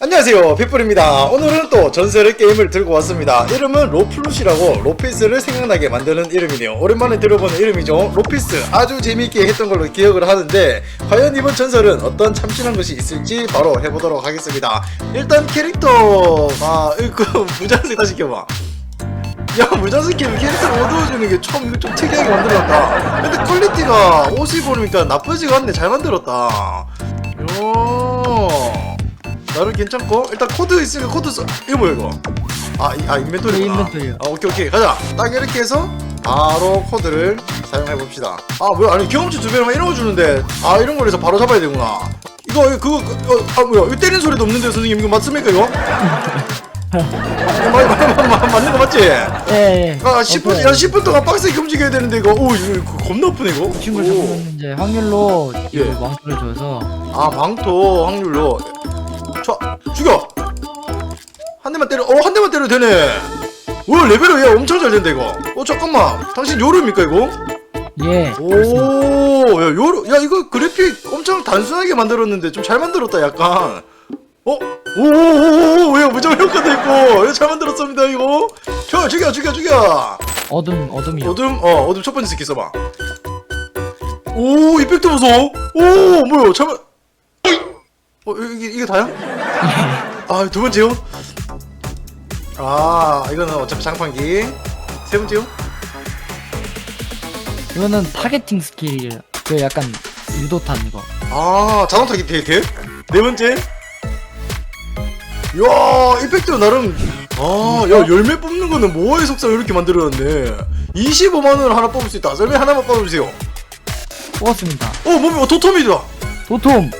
안녕하세요 빗불입니다. 오늘은 또 전설의 게임을 들고 왔습니다. 이름은 로플루시라고 로피스를 생각나게 만드는 이름이네요. 오랜만에 들어보는 이름이죠. 로피스 아주 재미있게 했던 걸로 기억을 하는데 과연 이번 전설은 어떤 참신한 것이 있을지 바로 해보도록 하겠습니다. 일단 캐릭터가 그 무장색 다시 켜봐. 야 캐릭 캐릭터를 어두워주는 게참 이거 좀 특이하게 만들었다. 근데 퀄리티가 옷이 보니까 나쁘지가 않네. 잘 만들었다. 요 나름 괜찮고? 일단 코드 있으니까 코드 써. 이거 뭐야 이거? 아, 이- 아 인벤토리. 네, 인벤토리요. 아 오케이 오케이. 가자. 딱 이렇게 해서 바로 코드를 사용해 봅시다. 아 뭐야? 아니 경험치 두 배만 이런 거 주는데. 아 이런 거에서 바로 잡아야 되구나. 이거 이거 그거 그, 어, 아 뭐야? 이거 때리는 소리도 없는데 선생님. 이거 맞습니까 이거? 이거 맞, 맞, 맞, 맞, 맞는 거 맞지? 예, 예. 아 10분 야 10분 동안 빡세게 움직여야 되는데 이거. 오 이거, 이거 겁나 아프네 이거. 친구를 오. 잡으면 이제 확률로 예. 이거 망토를 줘서. 아 망토 확률로 때려 어 한 대만 때려도 되네. 오 레벨이 야 엄청 잘 된다 이거? 어 잠깐만. 당신 요루입니까 이거? 예. 오 야 요루 야 이거 그래픽 엄청 단순하게 만들었는데 좀 잘 만들었다 약간. 어? 오오오오 왜 무정 효과도 있고. 이거 잘 만들었습니다 이거? 저 죽여 죽여 죽여. 어둠 어둠이요. 어둠? 어 어둠 첫 번째 스킬 써봐. 오 이펙트 보소. 오 뭐야 잠깐 어 이게 이게 다야? 아 두 번째요? 아 이거는 어차피 장판기 세 번째요? 이거는 타겟팅 스킬이에요. 그 약간 유도탄 이거. 아 자동 타기 돼? 네 번째? 야 이펙트 나름 아야 열매 뽑는 거는 모아의 속성 이렇게 만들어놨네 25만원 하나 뽑을 수 있다 열매 하나만 뽑아주세요 뽑았습니다. 어 몸이 어 도톰이다 도톰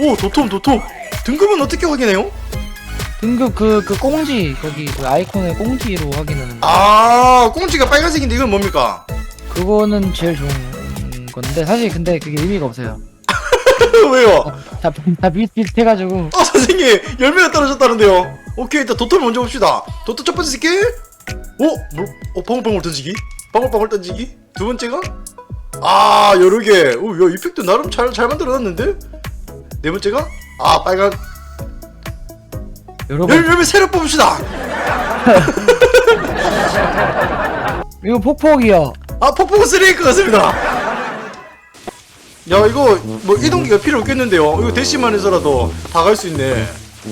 오 도톰 도톰 등급은 어떻게 확인해요? 등급 그 그 꽁지 거기 그 아이콘의 꽁지로 확인하는 거. 아 꽁지가 빨간색인데 이건 뭡니까? 그거는 제일 좋은 건데 사실 근데 그게 의미가 없어요. 왜요? 다 다 비슷비슷해가지고 어 선생님 열매가 떨어졌다는데요 오케이 일단 도톰 먼저 봅시다 도톰 첫 번째 스킬 어? 뭐? 어 방울방울 던지기? 방울방울 던지기? 두 번째가? 아 여러 개 오, 야 이펙트 나름 잘, 잘 만들어놨는데? 네 번째가? 아 빨간 여러분 열, 열매 새로 뽑읍시다 이거 폭폭이요. 아 폭포 쓰레이크 같습니다 야 이거 뭐 이동기가 필요 없겠는데요 이거 대시만 해서라도 다 갈 수 있네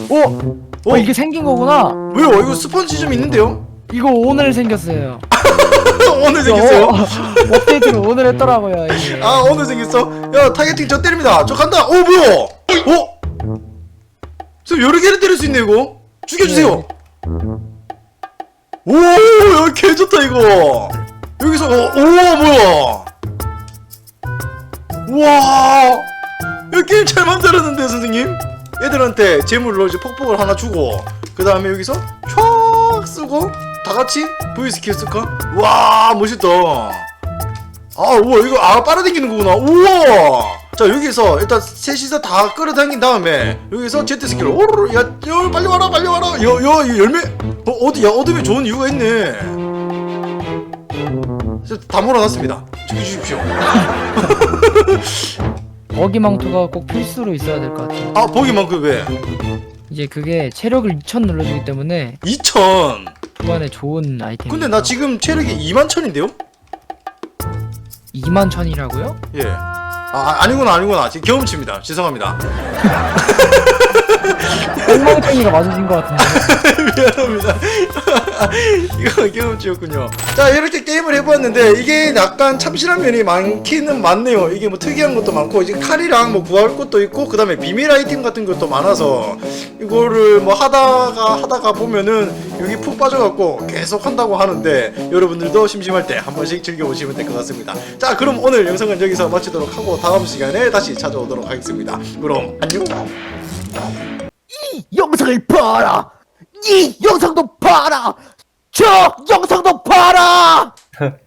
오, 어? 어 이게 생긴 거구나. 왜요? 이거 스펀지 좀 있는데요? 이거 오늘 생겼어요. 오늘 생겼어요? 어, 업데이트를 오늘 했더라고요. 이게. 아 오늘 생겼어? 야 타겟팅 저 때립니다 저 간다 오 뭐야 어? 저 여러 개를 때릴 수 있네 이거. 죽여주세요. 오 여기 개 좋다 이거. 여기서 어, 오 뭐야. 우와. 여기 게임 잘 만들었는데 선생님. 애들한테 재물로 이제 폭폭을 하나 주고 그 다음에 여기서 촥 쓰고 다 같이 V 스킬 쓸까? 와 멋있다. 아 우와 이거 아 빨아당기는 거구나. 우와 자 여기서 일단 셋이서 다 끌어당긴 다음에 여기서 Z 스킬로 오르르 야, 야 빨리 와라 빨리 와라. 야야 이 열매 어 어디 야 어둠이 좋은 이유가 있네. 자, 다 몰아놨습니다. 죽여주십시오. 버기 망토가 꼭 필수로 있어야 될 것 같아요. 아 보기만큼 왜? 이제 그게 체력을 2000 눌러주기 때문에 2천! 초반에 좋은 아이템. 근데 나 지금 체력이 2만 천인데요? 2만 천이라고요? 예 아, 아니구나 아니구나 지금 경험치입니다 죄송합니다 엉망탱이가 맞으신 것 같은데. 미안합니다. 이거 경험치였군요. 자, 이렇게 게임을 해보았는데, 이게 약간 참신한 면이 많기는 많네요. 이게 뭐 특이한 것도 많고, 이제 칼이랑 뭐 구할 것도 있고, 그 다음에 비밀 아이템 같은 것도 많아서, 이거를 뭐 하다가, 하다가 보면은, 여기 푹 빠져갖고 계속 한다고 하는데, 여러분들도 심심할 때 한 번씩 즐겨보시면 될 것 같습니다. 자, 그럼 오늘 영상은 여기서 마치도록 하고, 다음 시간에 다시 찾아오도록 하겠습니다. 그럼, 안녕! 영상을 봐라! 이 영상도 봐라! 저 영상도 봐라!